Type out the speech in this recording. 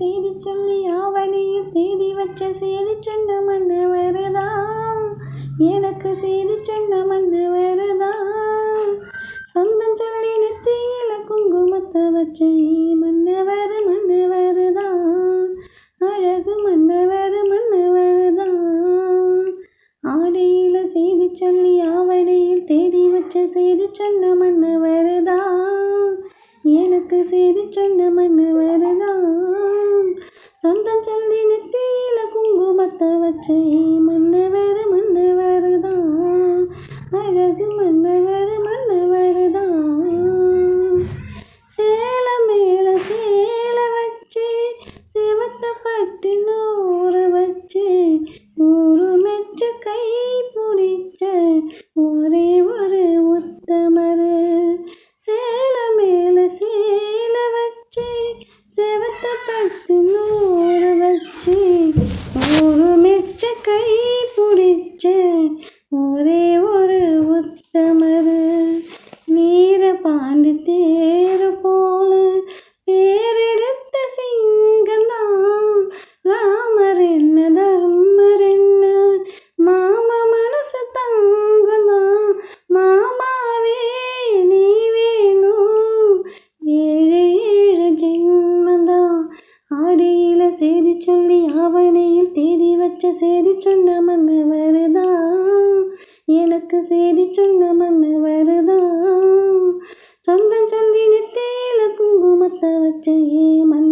செய்தி சொல்லி ஆவணியில் தேதி வச்ச செய்தி சொன்ன மன்னவருதான். எனக்கு செய்தி சொன்ன மன்னவருதான். சொந்தம் சொல்லி நெத்தியில குங்குமத்தை வச்ச மன்னவர் மன்னவருதான். அழகு மன்னவர் மன்னவருதான். ஆடையில செய்தி சொல்லி ஆவணியில் தேதி வச்ச செய்தி சொன்ன மன்னவருதான். எனக்கு செய்தி சொன்ன மன்னவருதான். சந்தம் சொல்லி நெத்தியில குங்குமத்தை வச்சு மன்னவர் மன்னவர் தான் அழகு மன்னவர் மன்னவர் தான் சேலை மேல சேலை வச்சு சிவத்த பட்டு நூற வச்சு ஊரு மெச்சு கை பிடிச்ச ஒரே கை பிடிச்ச ஒரே ஒரு உத்தமர். வீர பாண்டித்ய ஆவணையில் தேதி வச்ச சேதி சொன்ன மன்னவர் தான் எனக்கு சேதி சொன்ன மன்னவர் தான் சொந்தம் சொல்லி நெத்தையில குங்குமத்தை வச்ச ஏ மன்ன